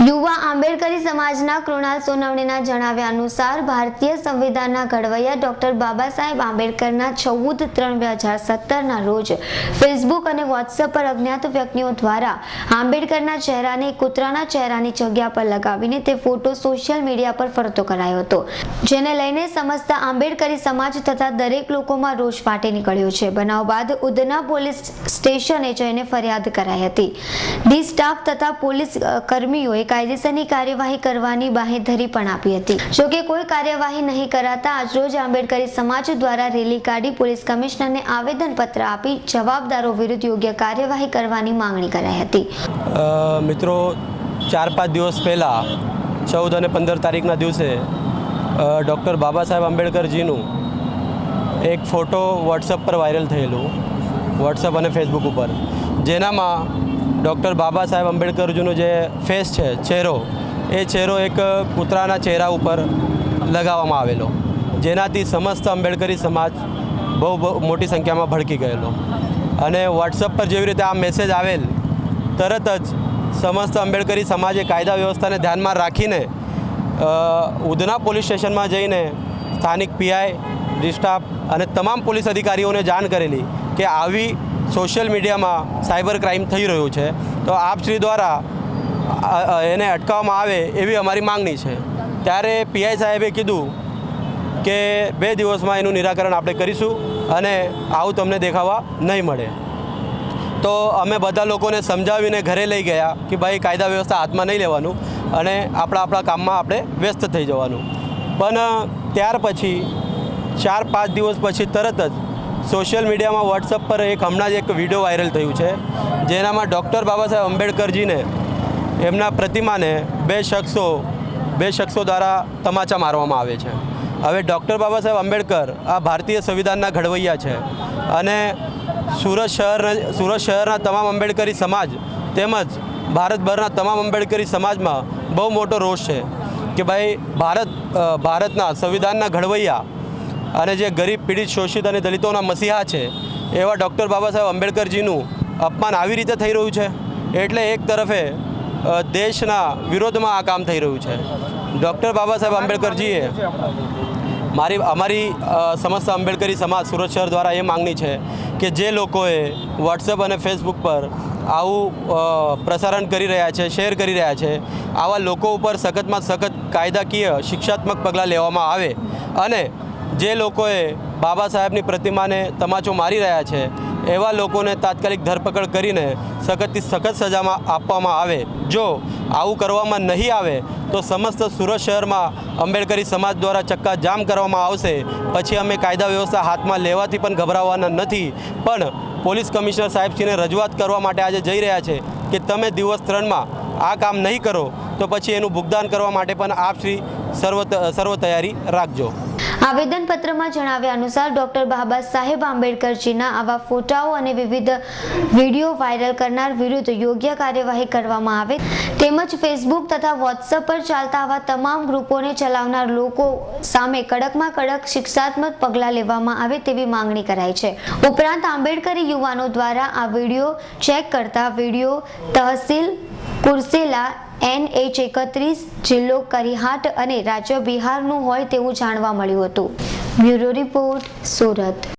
યુવા આંબેડકરી સમાજના કૃણાલ સોનવણીના જણાવ્યા અનુસાર ભારતીય સંવિધાનના ઘડવૈયા ડોક્ટર બાબા સાહેબ આંબેડકરના ચૌદ ત્રણ બે હજાર સત્તરના રોજ ફેસબુક અને વોટ્સએપ પર અજ્ઞાત વ્યક્તિઓ દ્વારા આંબેડકરના ચહેરાને કૂતરાના ચહેરાની જગ્યા પર લગાવીને તે ફોટો સોશિયલ મીડિયા પર ફરતો કરાયો હતો. જેને લઈને સમસ્ત આંબેડકરી સમાજ તથા દરેક લોકોમાં રોષ ફાટી નીકળ્યો છે. બનાવ બાદ ઉધના પોલીસ સ્ટેશને જઈને ફરિયાદ કરાઈ હતી. ડી સ્ટાફ તથા પોલીસ અ, કાયદેસરની કાર્યવાહી કરવાની બાહેધરી પણ આપી હતી. જોકે કોઈ કાર્યવાહી નહીં કરાતા, આજરોજ આંબેડકરી સમાજ દ્વારા રેલી કાઢી પોલીસ કમિશનરને આવેદનપત્ર આપી જવાબદારો વિરુદ્ધ યોગ્ય કાર્યવાહી કરવાની માંગણી કરાઈ હતી. મિત્રો, ચાર પાંચ દિવસ પહેલાં, ચૌદ અને પંદર તારીખના દિવસે ડૉક્ટર બાબા સાહેબ આંબેડકરજીનું એક ફોટો વોટ્સઅપ પર વાયરલ થયેલું વોટ્સઅપ અને ફેસબુક ઉપર. જેનામાં ડૉક્ટર બાબા સાહેબ આંબેડકરજીનો જે ફેસ છે, ચહેરો, એ ચહેરો એક કૂતરાના ચહેરા ઉપર લગાવવામાં આવેલો, જેનાથી સમસ્ત આંબેડકરી સમાજ બહુ બહુ મોટી સંખ્યામાં ભડકી ગયેલો. અને વોટ્સઅપ પર જેવી રીતે આ મેસેજ આવેલ, તરત જ સમસ્ત આંબેડકરી સમાજે કાયદા વ્યવસ્થાને ધ્યાનમાં રાખીને ઉધના પોલીસ સ્ટેશનમાં જઈને સ્થાનિક પીઆઈ, ડિસ્ટાફ અને તમામ પોલીસ અધિકારીઓને જાણ કરેલી કે આવી સોશિયલ મીડિયામાં સાયબર ક્રાઇમ થઈ રહ્યું છે. તો આપશ્રી દ્વારા એને અટકાવવામાં આવે એવી અમારી માંગણી છે. ત્યારે પીઆઈ સાહેબે કીધું કે બે દિવસમાં એનું નિરાકરણ આપણે કરીશું અને આવું તમને દેખાવા નહીં મળે. તો અમે બધા લોકોને સમજાવીને ઘરે લઈ ગયા કે ભાઈ કાયદા વ્યવસ્થા હાથમાં નહીં લેવાનું અને આપણા આપણા કામમાં આપણે વ્યસ્ત થઈ જવાનું. પણ ત્યાર પછી ચાર પાંચ દિવસ પછી તરત જ સોશિયલ મીડિયામાં વોટ્સઅપ પર એક હમણાં જ એક વીડિયો વાયરલ થયું છે, જેનામાં ડૉક્ટર બાબા સાહેબ આંબેડકરજીને એમના પ્રતિમાને બે શખ્સો બે શખ્સો દ્વારા તમાચા મારવામાં આવે છે. હવે ડૉક્ટર બાબા સાહેબ આંબેડકર આ ભારતીય સંવિધાનના ઘડવૈયા છે અને સુરત શહેર, સુરત શહેરના તમામ આંબેડકરી સમાજ તેમજ ભારતભરના તમામ આંબેડકરી સમાજમાં બહુ મોટો રોષ છે કે ભાઈ ભારત ભારતના સંવિધાનના ઘડવૈયા અને જે ગરીબ પીડિત, શોષિત અને દલિતોના મસીહા છે, એવા ડૉક્ટર બાબા સાહેબ આંબેડકરજીનું અપમાન આવી રીતે થઈ રહ્યું છે? એટલે એક તરફે દેશના વિરોધમાં આ કામ થઈ રહ્યું છે. ડૉક્ટર બાબા સાહેબ આંબેડકરજીએ મારી, અમારી સમસ્ત આંબેડકરી સમાજ, સુરત શહેર દ્વારા એ માંગણી છે કે જે લોકોએ વોટ્સએપ અને ફેસબુક પર આવું પ્રસારણ કરી રહ્યા છે, શેર કરી રહ્યા છે, આવા લોકો ઉપર સખતમાં સખત કાયદાકીય, શિક્ષાત્મક પગલાં લેવામાં આવે અને જે લોકોએ બાબા સાહેબની પ્રતિમાને તમાચો મારી રહ્યા છે, એવા લોકોને તાત્કાલિક ધરપકડ કરીને સખતથી સખત સજામાં આપવામાં આવે. જો આવું કરવામાં નહીં આવે, તો સમસ્ત સુરત શહેરમાં આંબેડકરી સમાજ દ્વારા ચક્કા જામ કરવામાં આવશે. પછી અમે કાયદા વ્યવસ્થા હાથમાં લેવાથી પણ ગભરાવાના નથી. પણ પોલીસ કમિશનર સાહેબશ્રીને રજૂઆત કરવા માટે આજે જઈ રહ્યા છે કે તમે દિવસ ત્રણમાં આ કામ નહીં કરો, તો પછી એનું ભુગતાન કરવા માટે પણ આપ શ્રી સર્વ સર્વ તૈયારી રાખજો. આવેદનપત્રમાં જણાવ્યા અનુસાર ડોક્ટર બાબા સાહેબ આંબેડકરજીના આવા ફોટાઓ અને વિવિધ વીડિયો વાયરલ કરનાર વિરુદ્ધ યોગ્ય કાર્યવાહી કરવામાં આવે તેમજ ફેસબુક તથા વોટ્સઅપ પર ચાલતા આવા તમામ ગ્રુપોને ચલાવનાર લોકો સામે કડકમાં કડક શિક્ષાત્મક પગલાં લેવામાં આવે તેવી માંગણી કરાઈ છે. ઉપરાંત આંબેડકરી યુવાનો દ્વારા આ વીડિયો ચેક કરતા વીડિયો તહસીલ કુર્સેલા, એન એચ એકત્રીસ, જિલ્લો કરિહાટ અને રાજ્ય બિહારનું હોય તેવું જાણવા મળ્યું હતું. Bureau report, Surat.